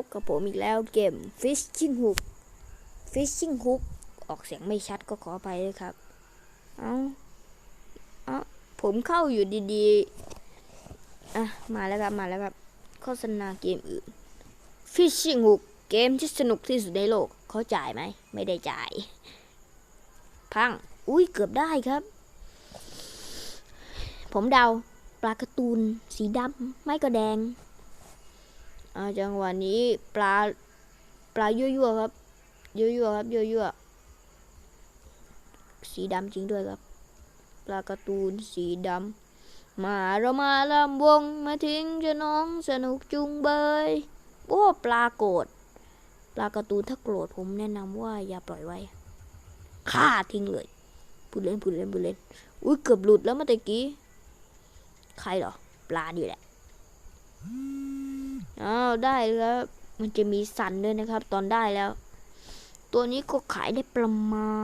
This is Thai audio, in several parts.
พบกับผมอีกแล้วเกม Fishing Hook Fishing Hook ออกเสียงไม่ชัดก็ขออภัยด้วยครับ เอาเอาผมเข้าอยู่ดีๆ อะ มาแล้วครับ มาแล้วครับ โฆษณาเกมอื่น Fishing Hook เกมที่สนุกที่สุดในโลก เขาจ่ายไหม ไม่ได้จ่าย พัง อุ้ยเกือบได้ครับ ผมเดา ปลาการ์ตูน สีดำ ไม่ก็แดง อาจังหวะนี้ปลาปลายั่วๆครับยั่วๆครับยั่วๆสีดำจริงด้วยครับ ปลาการ์ตูนสีดำมาเรามาลำวงมาทิ้งจะน้องสนุกจุงเบยโอ้ปลาโกรธปลาการ์ตูนถ้าโกรธผมแนะนำว่าอย่าปล่อยไว้ฆ่าทิ้งเลยพูดเล่นพูดเล่นพูดเล่นอุ้ยเกือบหลุดแล้วเมื่อกี้ใครเหรอ ปลาดีแหละ อ้าวได้แล้วมันจะมีสันด้วยนะครับ ตอนได้แล้ว ตัวนี้ก็ขายได้ประมา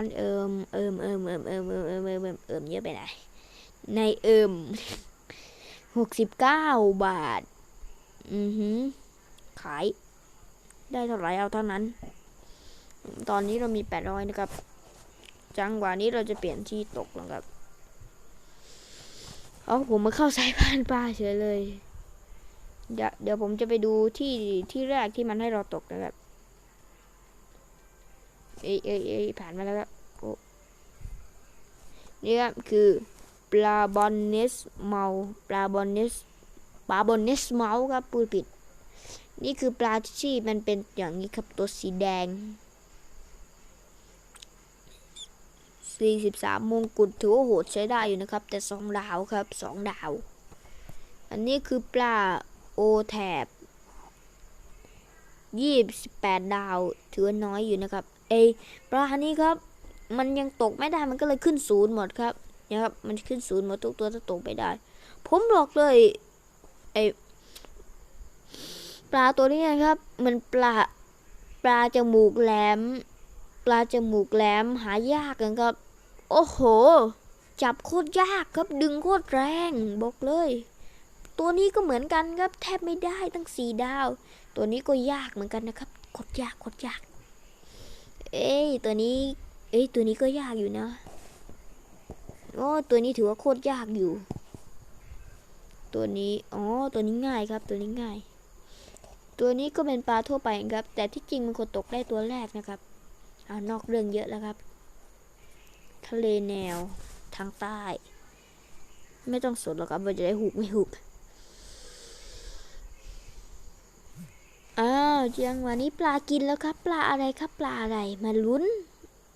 ณ เอิมเอิมเอิมเอิมเอิมเอิมเอิมเอิมเอิมเอิมเยอะไปไหนในเอิมหกสิบเก้าบาท อือหือขาย ได้เท่าไหร่เอาเท่านั้น ตอนนี้เรามีแปดร้อยนะครับ จังหวะนี้เราจะเปลี่ยนที่ตกแล้วครับ เอาผมมาเข้าสายพานปลาเฉยเลย เดี๋ยวเดี๋ยวผมจะไปดูที่ที่แรกที่มันให้เราตกนะครับเอ้ยเอ้ยเอ้ยผ่านมาแล้วครับโอ้นี่ครับคือปลาบอนเนสเมาปลาบอนเนสปลาบอนเนสเมาครับพูดผิด นี่คือปลาที่มันเป็นอย่างนี้ครับตัวสีแดง43มงกุฎถือว่าโหดใช้ได้อยู่นะครับ แต่สองดาวครับสองดาว อันนี้คือปลา แถบยี่สิบแปดดาวถือว่าน้อยอยู่นะครับ เอปลานี้ครับ มันยังตกไม่ได้มันก็เลยขึ้นศูนย์หมดครับนะครับ มันขึ้นศูนย์หมดทุกตัวถ้าตกไม่ได้ ผมบอกเลยไอปลาตัวนี้นะครับ มันปลาปลาจมูกแหลม ปลาจมูกแหลมหายากกันครับ โอ้โห จับโคตรยากครับดึงโคตรแรงบอกเลย ตัวนี้ก็เหมือนกันครับแทบไม่ได้ตั้งสี่ดาว ตัวนี้ก็ยากเหมือนกันนะครับกดยากกดยาก เอ้ยตัวนี้ เอ้ยตัวนี้ก็ยากอยู่นะโอ้ตัวนี้ถือว่าโคตรยากอยู่ ตัวนี้อ๋อตัวนี้ง่ายครับ ตัวนี้ง่าย ตัวนี้ก็เป็นปลาทั่วไปครับ แต่ที่จริงมันควรตกได้ตัวแรกนะครับเอานอกเรื่องเยอะแล้วครับ ทะเลแนวทางใต้ ไม่ต้องสนหรอกครับว่าจะได้หุกไม่หุก อ้าวเจียงวันนี้ปลากินแล้วครับ ปลาอะไรครับ ปลาอะไรมาลุ้น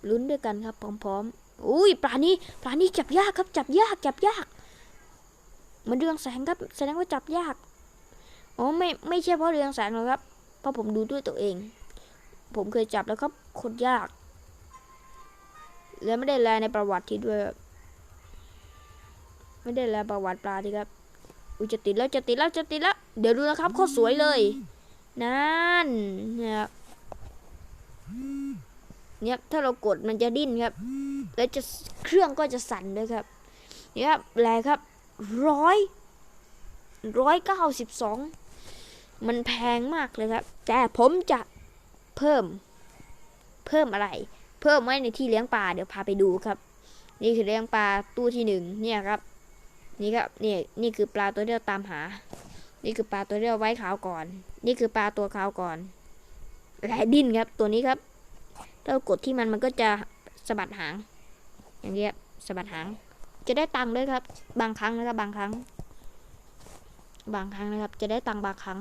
ลุ้นด้วยกันครับ พร้อมๆอุ้ยปลานี้ปลานี้จับยากครับ จับยากจับยากมันเรืองแสงครับ แสดงว่าจับยากอ๋อไม่ไม่ใช่เพราะเรืองแสงหรอกครับ เพราะผมดูด้วยตัวเอง ผมเคยจับแล้วครับโคตรยาก แล้วไม่ได้แลในประวัติที่ด้วย ไม่ได้แลประวัติปลาที่ครับอุ้ยจะติดแล้วจะติดแล้วจะติดแล้ว เดี๋ยวดูนะครับโคตรสวยเลย นั่นนะครับเนี่ยถ้าเรากดมันจะดิ้นครับ แล้วจะเครื่องก็จะสั่นด้วยครับเนี่ยครับแรงครับร้อยร้อยเก้าสิบสองมันแพงมากเลยครับ แต่ผมจะเพิ่มเพิ่มอะไร เพิ่มไว้ในที่เลี้ยงปลาเดี๋ยวพาไปดูครับ นี่คือเลี้ยงปลาตู้ที่หนึ่งเนี่ยครับ นี่ครับนี่นี่คือปลาตัวที่เราตามหา นี่คือปลาตัวที่เราไว้ขาวก่อน นี่คือปลาตัวขาวก่อนแหลดินครับ ตัวนี้ครับถ้ากดที่มันมันก็จะสะบัดหาง อย่างเงี้ยสะบัดหาง จะได้ตังค์ด้วยครับ บางครั้งนะครับ บางครั้ง บางครั้งนะครับ จะได้ตังค์บางครั้ง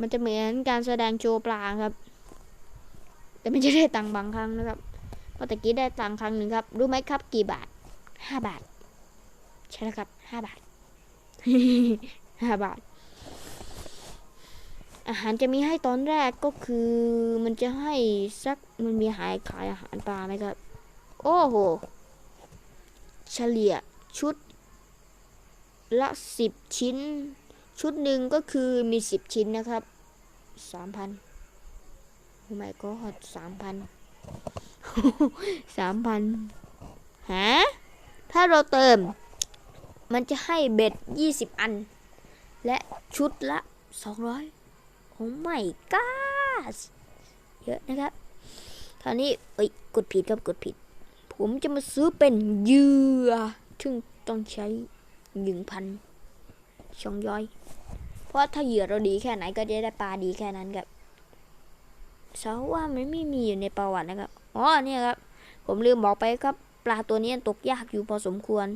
มันจะเหมือนการแสดงโชว์ปลาครับ แต่ไม่จะได้ตังค์บางครั้งนะครับเพราะตะกี้ได้ตังค์ครั้งหนึ่งครับ รู้ไหมครับ กี่บาทห้าบาท ใช่แล้วครับห้าบาท ห้าบาท อาหารจะมีให้ตอนแรกก็คือมันจะให้สักมันมีหายขายอาหารปลาไหมครับ โอ้โห เฉลี่ยชุดละสิบชิ้น ชุดหนึ่งก็คือมีสิบชิ้นนะครับสามพันโอ้ my god สามพันสามพันฮะถ้าเราเติม มันจะให้เบ็ดยี่สิบอัน และชุดละสองร้อยไม่ก้าสเยอะนะครับคราวนี้เอ้ยกดผิดครับกดผิด ผมจะมาซื้อเป็นเหยื่อซึ่งต้องใช้หนึ่งพันช่องย่อย เพราะถ้าเหยื่อเราดีแค่ไหนก็จะได้ปลาดีแค่นั้นครับเสาว่ามันไม่มีอยู่ในประวัตินะครับ อ๋อเนี่ยครับ ผมลืมบอกไปครับ ปลาตัวนี้ตกยากอยู่พอสมควร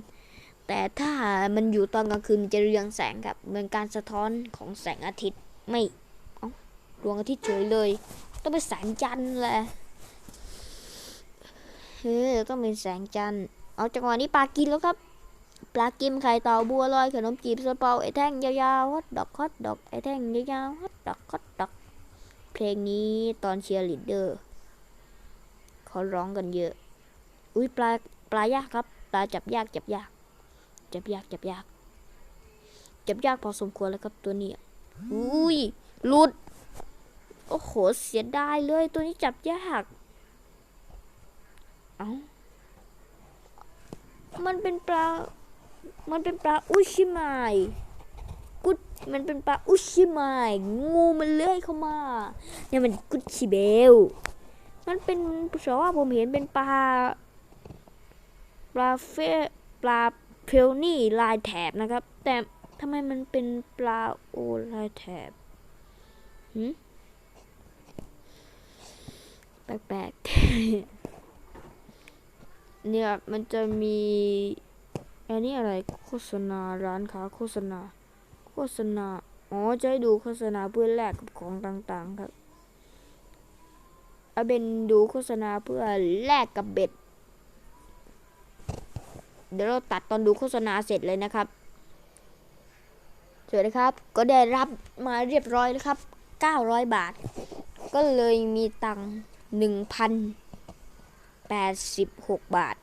แต่ถ้ามันอยู่ตอนกลางคืนมันจะเรืองแสงครับ เหมือนการสะท้อนของแสงอาทิตย์ไม่ดวงอาทิตย์เฉยเลย ต้องเป็นแสงจันทร์แหละเฮ้ยต้องเป็นแสงจันทร์เอาจังหวะนี้ปลากินแล้วครับปลากิมไข่เต่าบัวลอยขนมจีบซาเปาไอ้แท่งยาวๆฮอตดอกฮอตดอกไอ้แท่งยาวๆฮอตดอกฮอตดอก เพลงนี้ตอนเชียร์ลีดเดอร์เขาร้องกันเยอะ อุ้ยปลาปลายากครับ ปลาจับยากจับยาก จับยากจับยากจับยากพอสมควรแล้วครับตัวนี้อุ้ยหลุด โอ้โห เสียดายเลยตัวนี้จับยากเอ้ามันเป็นปลา มันเป็นปลาอุชิมายกุดมันเป็นปลาอุชิมายงูมันเลื้อยเข้ามาเนี่ยมันกุดชิเบล มันเป็นเพราะว่าผมเห็นเป็นปลา ปลาเฟปลา เพลนี่ลายแถบนะครับ แต่ทำไมมันเป็นปลาโอลายแถบหืมแปลกๆเนี่ยมันจะมีอันนี้อะไรโฆษณาร้านค้าโฆษณา โฆษณา อ๋อจะให้ดูโฆษณาเพื่อแลกกับของต่างๆครับเอาเป็นดูโฆษณาเพื่อแลกกับเบ็ด เดี๋ยวเราตัดตอนดูโฆษณาเสร็จเลยนะครับสวัสดีครับ ก็ได้รับมาเรียบร้อยแล้วครับ 900 บาท ก็เลยมีตังค์1,086 บาท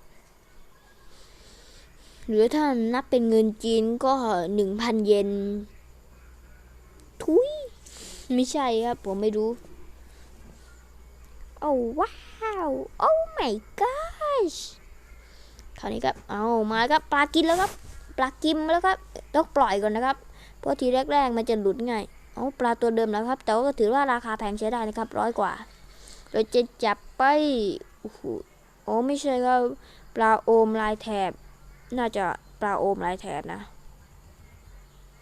หรือถ้านับเป็นเงินจีนก็ 1,000 เยน ทุย ไม่ใช่ครับ ผมไม่รู้ โอ้ว้าว โอ้ my gosh ราวนี้ครับเอามาครับปลากินแล้วครับปลากิมแล้วครับต้องปล่อยก่อนนะครับ เพราะทีแรกๆมันจะหลุดง่ายเอาปลาตัวเดิมแล้วครับ แต่ว่าก็ถือว่าราคาแพงใช้ได้นะครับร้อยกว่าเราจะจับไปโอ้โหโอ้ไม่ใช่ครับปลาโอมลายแถบ น่าจะปลาโอมลายแถบนะ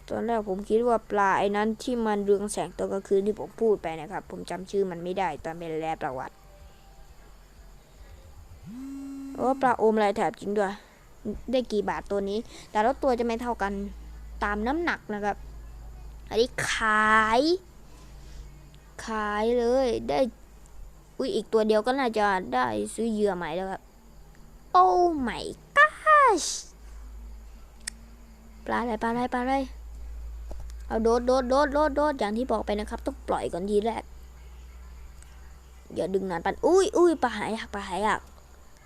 ตอนแรกผมคิดว่าปลาไอ้นั้นที่มันเรืองแสงตอนกลางคืนที่ผมพูดไปนะครับ ผมจำชื่อมันไม่ได้ตอนเป็นแลประวัติ โอ้ปลาโอมลายแถบจริงด้วย ได้กี่บาทตัวนี้ แต่ละตัวจะไม่เท่ากันตามน้ำหนักนะครับ อันนี้ขาย ขายเลยได้ อุ้ยอีกตัวเดียวก็น่าจะได้ซื้อเหยื่อใหม่แล้วครับ โอ้ my gosh ปลาอะไรปลาอะไรปลาอะไรเอาโดดโดดโดดโดดโดดอย่างที่บอกไปนะครับ ต้องปล่อยก่อนทีแรกอย่าดึงนานปันอุ้ยอุ้ยปลาหายากปลาหายาก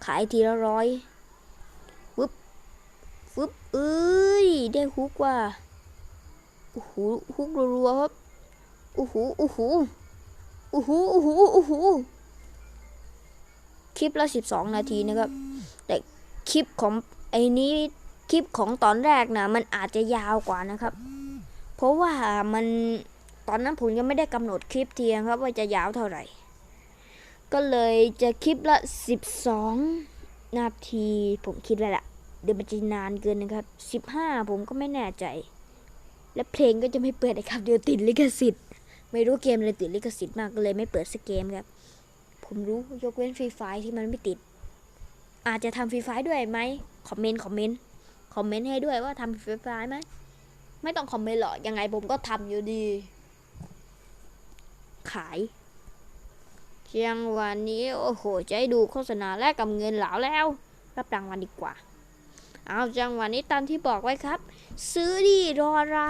ขายทีละร้อยฟึบฟึบเอ้ย ได้ฮุกว่าโอ้โหฮุกรัวๆครับโอ้โหโอ้โหโอ้โหโอ้โหโอ้โหคลิปละสิบสองนาทีนะครับ แต่คลิปของไอ้นี้คลิปของตอนแรกนะมันอาจจะยาวกว่านะครับ เพราะว่ามันตอนนั้นผมยังไม่ได้กำหนดคลิปเทียงครับว่าจะยาวเท่าไหร่ ก็เลยจะคลิปละ 12 นาที ผมคิดไว้ละ เดี๋ยวมันจะนานเกินนะครับ 15 ผมก็ไม่แน่ใจ และเพลงก็จะไม่เปิดนะครับ เดี๋ยวติดลิขสิทธิ์ ไม่รู้เกมอะไรติดลิขสิทธิ์มากก็เลยไม่เปิดสักเกมครับ ผมรู้ยกเว้นฟรีไฟที่มันไม่ติด อาจจะทำฟรีไฟด้วยไหมคอมเมนต์คอมเมนต์คอมเมนต์ให้ด้วยว่าทำฟรีไฟไหมไม่ต้องคอมเมนต์หรอกยังไงผมก็ทำอยู่ดี ขาย จังหวันนี้โอ้โหจะให้ดูโฆษณาแลกกับเงินเหลาแล้ว รับรางวัลดีกว่า เอาจังหวะนนี้ตามที่บอกไว้ครับ ซื้อดิรออะไร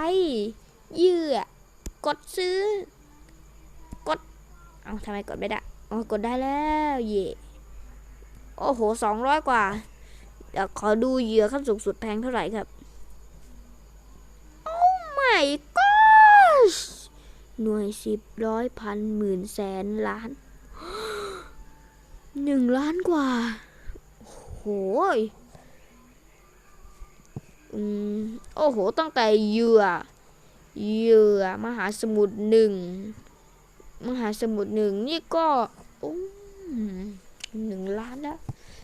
เหยื่อกดซื้อ กด เอาทำไมกดไม่ได้อ๋อกดได้แล้วเย่โอ้โหสองร้อยกว่าเดี๋ยวขอดูเหยื่อขั้นสูงสุดแพงเท่าไหร่ครับ โอ้ my gosh หน่วยสิบร้อยพันหมื่นแสนล้าน หนึ่งล้านกว่าโอ้โหยอืม โอ้โห ตั้งแต่เหยื่อ เหยื่อ มหาสมุทรหนึ่ง มหาสมุทรหนึ่งนี่ก็อหนึ่งล้านแล้ว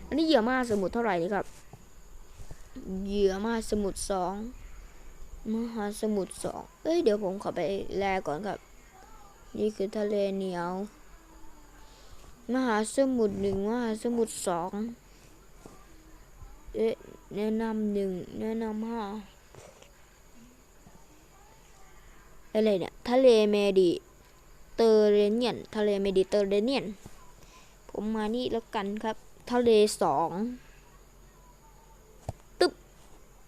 อันนี้เหยื่อมหาสมุทรเท่าไหร่นี่ครับ เหยื่อมหาสมุทรสองมหาสมุทรสองเอ้ย เดี๋ยวผมขอไปแลก่อนครับ นี่คือทะเลเหนียว มหาสมุทรหนึ่งมหาสมุทรสองเอ๊ะแนะนำหนึ่งแนะนำห้าอะไรเนี่ยทะเลเมดิเตอร์เรเนียนทะเลเมดิเตอร์เรเนียน ผมมานี่แล้วกันครับ ทะเลสองตึ๊บ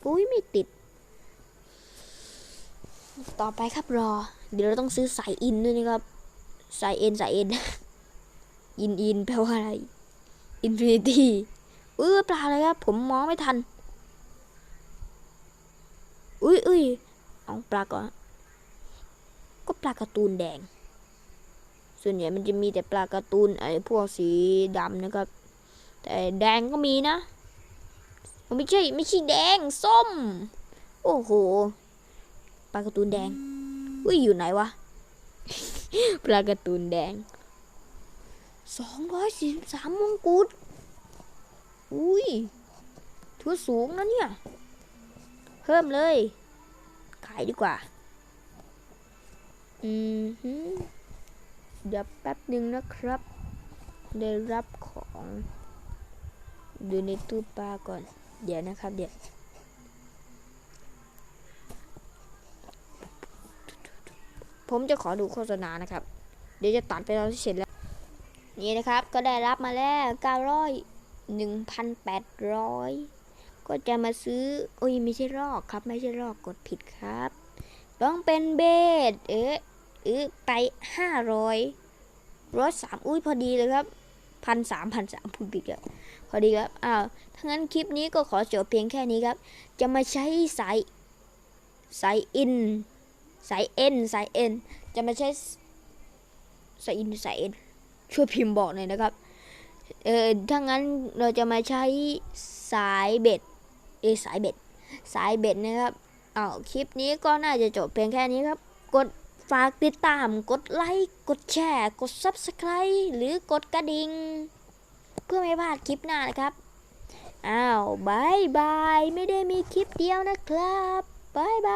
อุ้ยไม่ติด ต่อไปครับรอ เดี๋ยวเราต้องซื้อสายอินด้วยนะครับ สายเอ็นสายเอ็น อินอินแปลว่าอะไรอินฟินิตี้เออปลาอะไรครับ ผมมองไม่ทัน อุ้ยอุ้ยเอาปลาก่อน ก็ปลาการ์ตูนแดง ส่วนใหญ่มันจะมีแต่ปลาการ์ตูนไอ้พวกสีดำนะครับ แต่แดงก็มีนะ ไม่ใช่ไม่ใช่แดง ส้ม โอ้โห ปลาการ์ตูนแดง อุ้ยอยู่ไหนวะ ปลาการ์ตูนแดง สองร้อยสี่สามมงกุฎอุ้ยถือว่าสูงนะเนี่ย เพิ่มเลย ขายดีกว่า อืมฮึเดี๋ยวแป๊บหนึ่งนะครับ ได้รับของดูในตู้ปลาก่อน เดี๋ยวนะครับ เดี๋ยวผมจะขอดูโฆษณานะครับ เดี๋ยวจะตัดไปตอนที่เสร็จแล้ว นี่นะครับก็ได้รับมาแล้ว900 1,800ก็จะมาซื้อโอ้ยไม่ใช่รอกครับ ไม่ใช่รอกกดผิดครับ ต้องเป็นเบสเอ๊ะเออไป500ร้อยสามอุ้ยพอดีเลยครับพันสามพันสามพูดผิดครับพอดีครับอ้าวถ้างั้นคลิปนี้ก็ขอจบเพียงแค่นี้ครับ จะมาใช้สายสายอินสายเอ็นสายเอ็นจะมาใช้สายอินสายเอ็น ช่วยพิมพ์บอกหน่อยนะครับ เออถ้างั้นเราจะมาใช้สายเบ็ด เออสายเบ็ด สายเบ็ดนะครับอ้าวคลิปนี้ก็น่าจะจบเพียงแค่นี้ครับ กดฝากติดตาม กดไลค์ กดแชร์ กด Subscribe หรือกดกระดิ่ง เพื่อไม่พลาดคลิปหน้านะครับ อ้าวบายบาย ไม่ได้มีคลิปเดียวนะครับบายบาย